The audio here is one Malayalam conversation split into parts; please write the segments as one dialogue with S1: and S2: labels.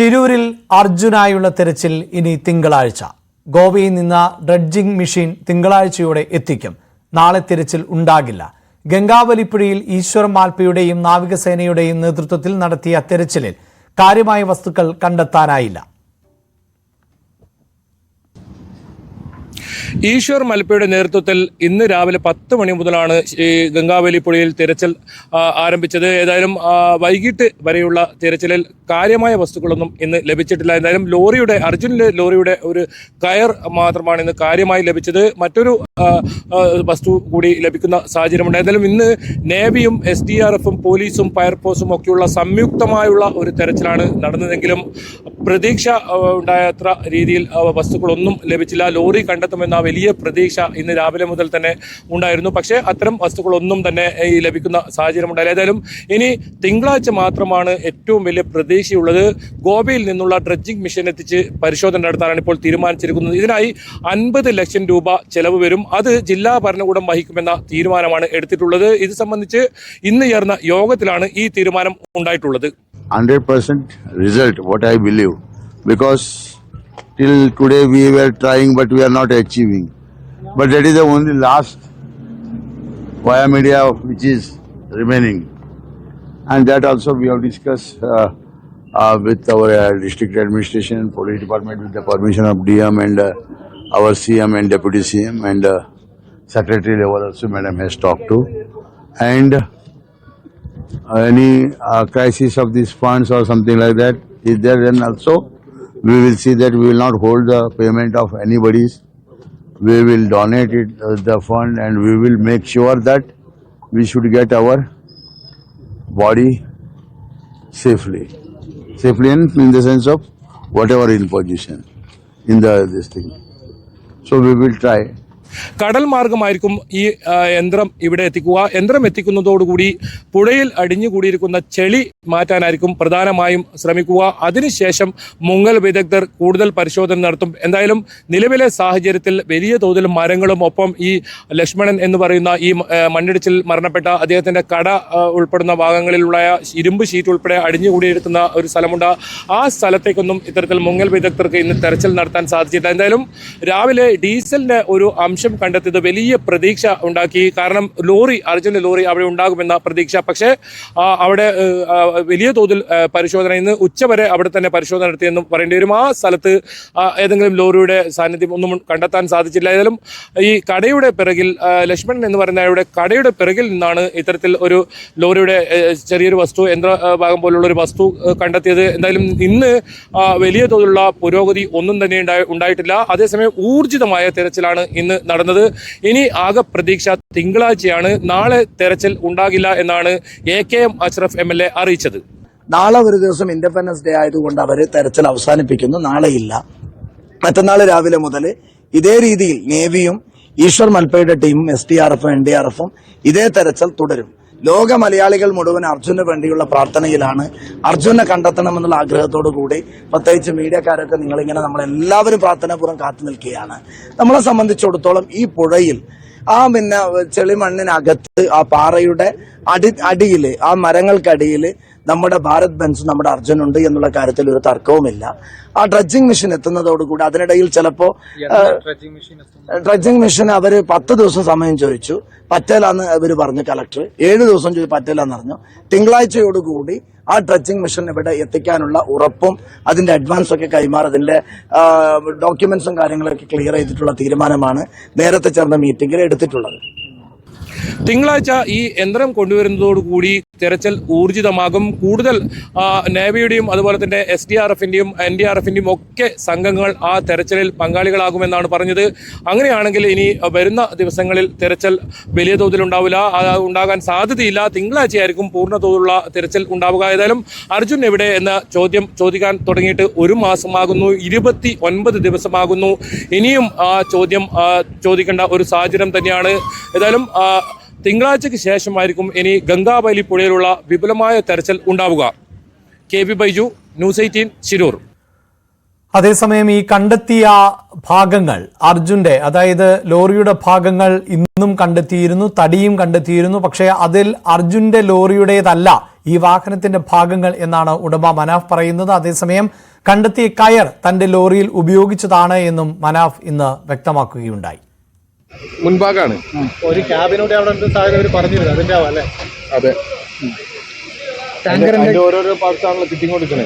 S1: ഷിരൂരിൽ അർജുനായുള്ള തെരച്ചിൽ ഇനി തിങ്കളാഴ്ച. ഗോവയിൽ നിന്ന് ഡ്രഡ്ജിംഗ് മെഷീൻ തിങ്കളാഴ്ചയോടെ എത്തിക്കും. നാളെ തിരച്ചിൽ ഉണ്ടാകില്ല. ഗംഗാവലിപ്പുഴയിൽ ഈശ്വർ മാൽപ്പയുടെയും നാവികസേനയുടെയും നേതൃത്വത്തിൽ നടത്തിയ തെരച്ചിലിൽ കാര്യമായ വസ്തുക്കൾ കണ്ടെത്താനായില്ല.
S2: ഈശ്വർ മലപ്പയുടെ നേതൃത്വത്തിൽ ഇന്ന് രാവിലെ പത്ത് മണി മുതലാണ് ഈ ഗംഗാവലി പുഴയിൽ തിരച്ചിൽ ആരംഭിച്ചത്. ഏതായാലും വൈകിട്ട് വരെയുള്ള തിരച്ചിലിൽ കാര്യമായ വസ്തുക്കളൊന്നും ഇന്ന് ലഭിച്ചിട്ടില്ല. എന്തായാലും ലോറിയുടെ അർജുനിലെ ലോറിയുടെ ഒരു കയർ മാത്രമാണ് ഇന്ന് കാര്യമായി ലഭിച്ചത്. മറ്റൊരു വസ്തു കൂടി ലഭിക്കുന്ന സാഹചര്യമുണ്ട്. എന്തായാലും ഇന്ന് നേവിയും എസ് ഡി ആർ എഫും പോലീസും ഫയർഫോഴ്സും ഒക്കെയുള്ള സംയുക്തമായുള്ള ഒരു തെരച്ചിലാണ് നടന്നതെങ്കിലും പ്രതീക്ഷ ഉണ്ടായത്ര രീതിയിൽ വസ്തുക്കളൊന്നും ലഭിച്ചില്ല. ലോറി കണ്ടെത്തുമെന്ന വലിയ പ്രതീക്ഷ ഇന്ന് രാവിലെ മുതൽ തന്നെ ഉണ്ടായിരുന്നു. പക്ഷേ അത്തരം വസ്തുക്കളൊന്നും തന്നെ ഈ ലഭിക്കുന്ന സാഹചര്യമുണ്ടായില്ല. ഏതായാലും ഇനി തിങ്കളാഴ്ച മാത്രമാണ് ഏറ്റവും വലിയ പ്രതീക്ഷയുള്ളത്. ഗോവയിൽ നിന്നുള്ള ഡ്രഡ്ജിംഗ് മിഷൻ എത്തിച്ച് പരിശോധന നടത്താനാണ് ഇപ്പോൾ തീരുമാനിച്ചിരിക്കുന്നത്. ഇതിനായി അൻപത് ലക്ഷം രൂപ ചെലവ് വരും. അത് ജില്ലാ ഭരണകൂടം വഹിക്കുമെന്ന തീരുമാനമാണ് എടുത്തിട്ടുള്ളത്. ഇത് സംബന്ധിച്ച് ഇന്ന് ചേർന്ന യോഗത്തിലാണ് ഈ തീരുമാനം ഉണ്ടായിട്ടുള്ളത്.
S3: 100% result what I believe Because till today we were trying, but we are not achieving. But that is the only last via media which is remaining. And that also we have discussed uh, uh, with our uh, district administration, police department, with the permission of DM and uh, our CM and deputy CM and uh, secretary level also madam has talked to. And any uh, crisis of these funds or something like that is there, then also we will see that we will not hold the payment of anybody's. We will donate it uh, the fund and we will make sure that we should get our body safely. Safely in, in the sense of whatever in position in the this thing. So we will try.
S2: കടൽ മാർഗമായിരിക്കും ഈ യന്ത്രം ഇവിടെ എത്തിക്കുക. യന്ത്രം എത്തിക്കുന്നതോടുകൂടി പുഴയിൽ അടിഞ്ഞുകൂടിയിരിക്കുന്ന ചെളി മാറ്റാനായിരിക്കും പ്രധാനമായും ശ്രമിക്കുക. അതിനുശേഷം മുങ്ങൽ വിദഗ്ധർ കൂടുതൽ പരിശോധന നടത്തും. എന്തായാലും നിലവിലെ സാഹചര്യത്തിൽ വലിയ തോതിൽ മരങ്ങളും ഒപ്പം ഈ ലക്ഷ്മണൻ എന്ന് പറയുന്ന ഈ മണ്ണിടിച്ചിൽ മരണപ്പെട്ട അദ്ദേഹത്തിന്റെ കട ഉൾപ്പെടുന്ന ഭാഗങ്ങളിലുള്ള ഇരുമ്പ് ഷീറ്റ് ഉൾപ്പെടെ അടിഞ്ഞുകൂടിയിരിക്കുന്ന ഒരു സ്ഥലമുണ്ട്. ആ സ്ഥലത്തേക്കൊന്നും ഇത്തരത്തിൽ മുങ്ങൽ വിദഗ്ധർക്ക് ഇന്ന് തെരച്ചിൽ നടത്താൻ സാധിച്ചില്ല എന്തായാലും രാവിലെ ഡീസലിന്റെ ഒരു അംശം കണ്ടെത്തിയത് വലിയ പ്രതീക്ഷ ഉണ്ടാക്കി. കാരണം ലോറി അർജുന ലോറി അവിടെ ഉണ്ടാകുമെന്ന പ്രതീക്ഷ. പക്ഷേ അവിടെ വലിയ തോതിൽ പരിശോധന ഇന്ന് ഉച്ചവരെ അവിടെ തന്നെ പരിശോധന നടത്തിയെന്നും പറയേണ്ടി വരും. ആ സ്ഥലത്ത് ഏതെങ്കിലും ലോറിയുടെ സാന്നിധ്യം ഒന്നും കണ്ടെത്താൻ സാധിച്ചില്ല. ഏതായാലും ഈ കടയുടെ പിറകിൽ ലക്ഷ്മണൻ എന്ന് പറയുന്ന അയാളുടെ കടയുടെ പിറകിൽ നിന്നാണ് ഇത്തരത്തിൽ ഒരു ലോറിയുടെ ചെറിയൊരു വസ്തു യന്ത്ര ഭാഗം പോലുള്ള ഒരു വസ്തു കണ്ടെത്തിയത്. എന്തായാലും ഇന്ന് വലിയ തോതിലുള്ള പുരോഗതി ഒന്നും തന്നെ ഉണ്ടായിട്ടില്ല. അതേസമയം ഊർജിതമായ തിരച്ചിലാണ് ഇന്ന് നടന്നത്. ഇനി ആകെ പ്രതീക്ഷ തിങ്കളാഴ്ചയാണ്. നാളെ തെരച്ചിൽ ഉണ്ടാകില്ല എന്നാണ് A K M Ashraf M L A അറിയിച്ചത്.
S4: നാളെ ഒരു ദിവസം ഇൻഡിപെൻഡൻസ് ഡേ ആയതുകൊണ്ട് അവർ തെരച്ചിൽ അവസാനിപ്പിക്കുന്നു. നാളെയില്ല മറ്റന്നാൾ രാവിലെ മുതൽ ഇതേ രീതിയിൽ നേവിയും ഈശ്വർ മൽപ്പയുടെ ടീമും എസ് ഡി ആർ എഫും എൻ ഡി ആർ എഫും ഇതേ തെരച്ചിൽ തുടരും. ലോക മലയാളികൾ മുഴുവൻ അർജുന് വേണ്ടിയുള്ള പ്രാർത്ഥനയിലാണ്. അർജുനെ കണ്ടെത്തണമെന്നുള്ള ആഗ്രഹത്തോടു കൂടി പ്രത്യേകിച്ച് മീഡിയക്കാരൊക്കെ നിങ്ങളിങ്ങനെ നമ്മളെല്ലാവരും പ്രാർത്ഥനാപൂർവം കാത്തു നിൽക്കുകയാണ്. നമ്മളെ സംബന്ധിച്ചിടത്തോളം ഈ പുഴയിൽ ആ പിന്നെ ചെളിമണ്ണിനകത്ത് ആ പാറയുടെ അടി അടിയിൽ ആ മരങ്ങൾക്കടിയിൽ നമ്മുടെ ഭാരത് ബെൻസ് നമ്മുടെ അർജുനുണ്ട് എന്നുള്ള കാര്യത്തിൽ ഒരു തർക്കവുമില്ല. ആ ഡ്രഡ്ജിംഗ് മെഷീൻ എത്തുന്നതോടുകൂടി അതിനിടയിൽ ചിലപ്പോ ഡ്രഡ്ജിംഗ് മെഷീൻ അവർ പത്ത് ദിവസം സമയം ചോദിച്ചു. പറ്റേലാന്ന് ഇവർ പറഞ്ഞു കളക്ടർ ഏഴ് ദിവസം ചോദിച്ചു പറ്റേലാന്ന് പറഞ്ഞു. തിങ്കളാഴ്ചയോടുകൂടി ആ ഡ്രഡ്ജിംഗ് മെഷീൻ ഇവിടെ എത്തിക്കാനുള്ള ഉറപ്പും അതിന്റെ അഡ്വാൻസ് ഒക്കെ കൈമാറി അതിന്റെ ഡോക്യുമെന്റ്സും കാര്യങ്ങളൊക്കെ ക്ലിയർ ചെയ്തിട്ടുള്ള തീരുമാനമാണ് നേരത്തെ ചേർന്ന മീറ്റിംഗിൽ എടുത്തിട്ടുള്ളത്.
S2: തിങ്കളാഴ്ച ഈ യന്ത്രം കൊണ്ടുവരുന്നതോടുകൂടി തെരച്ചിൽ ഊർജിതമാകും. കൂടുതൽ നേവിയുടെയും അതുപോലെ തന്നെ എസ് ഡി ആർ എഫിന്റെയും എൻ ഡി ആർ എഫിന്റെയും ഒക്കെ സംഘങ്ങൾ ആ തെരച്ചിലിൽ പങ്കാളികളാകുമെന്നാണ് പറഞ്ഞത്. അങ്ങനെയാണെങ്കിൽ ഇനി വരുന്ന ദിവസങ്ങളിൽ തെരച്ചിൽ വലിയ തോതിൽ ഉണ്ടാവില്ല ഉണ്ടാകാൻ സാധ്യതയില്ല. തിങ്കളാഴ്ചയായിരിക്കും പൂർണ തോതിലുള്ള തെരച്ചിൽ ഉണ്ടാവുക. ഏതായാലും അർജുൻ എവിടെ എന്ന ചോദ്യം ചോദിക്കാൻ തുടങ്ങിയിട്ട് ഒരു മാസമാകുന്നു. ഇരുപത്തി ഒൻപത് ദിവസമാകുന്നു. ഇനിയും ആ ചോദ്യം ചോദിക്കേണ്ട ഒരു സാഹചര്യം തന്നെയാണ്. ഏതായാലും തിങ്കളാഴ്ചയ്ക്ക് ശേഷമായിരിക്കും ഇനി ഗംഗാവലി പുഴയിലുള്ള വിപുലമായ തെരച്ചിൽ ഉണ്ടാവുക. K V Baiju news eighteen Shirur.
S1: അതേസമയം ഈ കണ്ടെത്തിയ ഭാഗങ്ങൾ അർജുന്റെ അതായത് ലോറിയുടെ ഭാഗങ്ങൾ ഇന്നും കണ്ടെത്തിയിരുന്നു തടിയും കണ്ടെത്തിയിരുന്നു. പക്ഷേ അതിൽ അർജുന്റെ ലോറിയുടേതല്ല ഈ വാഹനത്തിന്റെ ഭാഗങ്ങൾ എന്നാണ് ഉടമ മനാഫ് പറയുന്നത്. അതേസമയം കണ്ടെത്തിയ കയർ തന്റെ ലോറിയിൽ ഉപയോഗിച്ചതാണ് എന്നും മനാഫ് ഇന്ന് വ്യക്തമാക്കുകയുണ്ടായി.
S5: മുൻഭാഗമാണ്
S6: ഒരു ക്യാബിനോട് അവിടെ അവർ പറഞ്ഞിരുന്നു അതിന്റെ
S5: അതെ.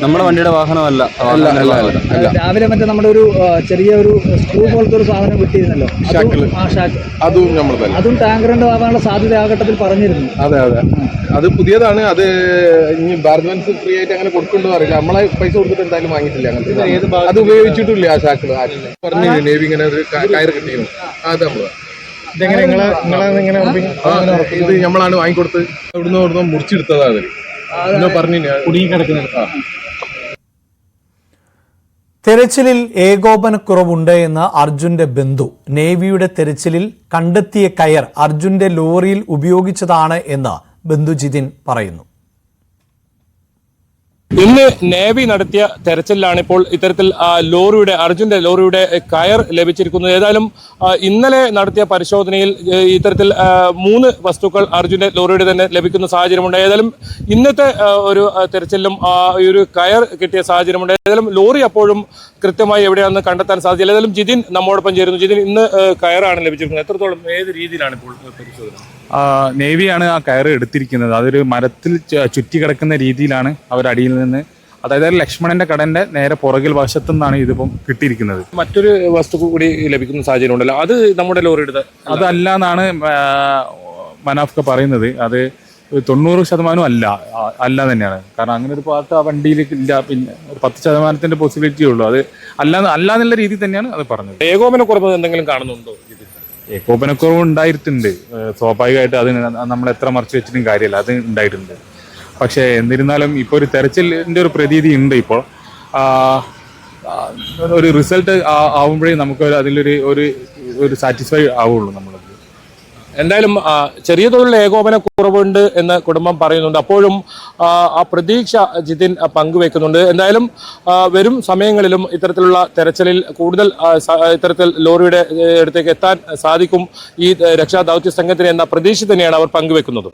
S7: നമ്മുടെ വണ്ടിയുടെ വാഹനമല്ല.
S5: അല്ല അല്ല അല്ല. അല്ല
S6: രാവിലെ മറ്റേ നമ്മുടെ ഒരു ചെറിയ ഒരു സ്ക്രൂ പോലത്തെ ഒരു സാധനം കിട്ടിയിരുന്നല്ലോ. അതും-.
S5: അതും നമ്മൾ തന്നെ
S6: അതും ടാങ്കറിന്റെ ആവാനുള്ള സാധ്യത ആ ഘട്ടത്തിൽ പറഞ്ഞിരുന്നു
S5: അതെ അതെ. അത് പുതിയതാണ്. അത് ഇനി ബാർജൻസ് ഫ്രീ ആയിട്ട് അങ്ങനെ കൊടുക്കുന്നുണ്ടോ അറിയില്ല. നമ്മളെ പൈസ കൊടുത്തിട്ട് എന്തായാലും വാങ്ങിയിട്ടില്ല അങ്ങനത്തെ അത് ഉപയോഗിച്ചിട്ടില്ല ആ ഷാക്കിൾ പറഞ്ഞു നേവി ഇങ്ങനെ ഒരു ക- കയറ് കിട്ടിയിരുന്നു. അത്. നമ്മൾ ഇത് നമ്മളാണ് വാങ്ങിക്കൊടുത്ത് ഇവിടുന്ന് ഇവിടുന്ന് മുറിച്ചെടുത്തതാ അവർ എന്നോ പറഞ്ഞു
S6: കുടുങ്ങി കിടക്കുന്നത്
S1: തെരച്ചിലിൽ ഏകോപനക്കുറവുണ്ട് എന്ന് അർജുന്റെ ബന്ധു. നേവിയുടെ തെരച്ചിലിൽ കണ്ടെത്തിയ കയർ അർജുന്റെ ലോറിയിൽ ഉപയോഗിച്ചതാണ് എന്ന് ബന്ധു ജിതിൻ പറയുന്നു.
S2: ഇന്ന് നേവി നടത്തിയ തെരച്ചിലാണ് ഇപ്പോൾ ഇത്തരത്തിൽ ലോറിയുടെ അർജുന്റെ ലോറിയുടെ കയർ ലഭിച്ചിരിക്കുന്നത്. ഏതായാലും ഇന്നലെ നടത്തിയ പരിശോധനയിൽ ഇത്തരത്തിൽ മൂന്ന് വസ്തുക്കൾ അർജുന്റെ ലോറിയുടെ തന്നെ ലഭിക്കുന്ന സാഹചര്യമുണ്ട്. ഏതായാലും ഇന്നത്തെ ഒരു തെരച്ചിലും ഈ ഒരു കയർ കിട്ടിയ സാഹചര്യമുണ്ട്. ഏതായാലും ലോറി അപ്പോഴും കൃത്യമായി എവിടെയാണെന്ന് കണ്ടെത്താൻ സാധിച്ചില്ല. ഏതായാലും ജിതിൻ നമ്മോടൊപ്പം ചേരുന്നു. ജിതിൻ ഇന്ന് കയറാണ് ലഭിച്ചിരിക്കുന്നത്. എത്രത്തോളം ഏത് രീതിയിലാണ് ഇപ്പോൾ പരിശോധന?
S8: നേവിയാണ് ആ കയറ് എടുത്തിരിക്കുന്നത്. അതൊരു മരത്തിൽ ചുറ്റിക്കിടക്കുന്ന ചുറ്റി കിടക്കുന്ന രീതിയിലാണ് അവരടിയിൽ നിന്ന് അതായത് ലക്ഷ്മണന്റെ കടന്റെ നേരെ പുറകിൽ വശത്തു നിന്നാണ് ഇതിപ്പം കിട്ടിയിരിക്കുന്നത്.
S2: മറ്റൊരു വസ്തു കൂടി ലഭിക്കുന്ന സാഹചര്യം ഉണ്ടല്ലോ അത് നമ്മുടെ ലോറിയുടെ
S8: അതല്ല എന്നാണ് മനാഫ്ക പറയുന്നത്. അത് തൊണ്ണൂറ് ശതമാനം അല്ല അല്ല തന്നെയാണ്. കാരണം അങ്ങനെ ഒരു പാർട്ട് ആ വണ്ടിയിൽ ഇല്ല പിന്നെ ഒരു പത്ത് ശതമാനത്തിന്റെ പോസിബിലിറ്റി ഉള്ളൂ. അത് അല്ല അല്ല എന്നുള്ള രീതിയിൽ തന്നെയാണ് അത് പറഞ്ഞത്.
S2: ഏകോപന കുറവ് എന്തെങ്കിലും കാണുന്നുണ്ടോ ഇതിൽ
S8: ഏകോപനക്കുറവ് ഉണ്ടായിട്ടുണ്ട്. സ്വാഭാവികമായിട്ട് അത് നമ്മൾ എത്ര മറച്ചു വെച്ചിട്ടും കാര്യമില്ല. അത് ഉണ്ടായിട്ടുണ്ട്. പക്ഷേ എന്നിരുന്നാലും ഇപ്പോൾ ഒരു തെരച്ചിലിന്റെ ഒരു പ്രതീതി ഉണ്ട് ഇപ്പോൾ. ഒരു റിസൾട്ട് ആവുമ്പോഴേ നമുക്ക് അതിലൊരു ഒരു ഒരു സാറ്റിസ്ഫൈ ആവുള്ളൂ നമ്മളത്
S2: എന്തായാലും ചെറിയ തോതിലുള്ള ഏകോപന കുറവുണ്ട് എന്ന് കുടുംബം പറയുന്നുണ്ട്. അപ്പോഴും ആ, പ്രതീക്ഷ ജിതിൻ പങ്കുവെക്കുന്നുണ്ട്. എന്തായാലും വരും സമയങ്ങളിലും ഇത്തരത്തിലുള്ള തെരച്ചിലിൽ കൂടുതൽ ഇത്തരത്തിൽ ലോറിയുടെ അടുത്തേക്ക് എത്താൻ സാധിക്കും. ഈ രക്ഷാ ദൗത്യ സംഘത്തിന് എന്ന പ്രതീക്ഷ തന്നെയാണ് അവർ പങ്കുവെക്കുന്നത്.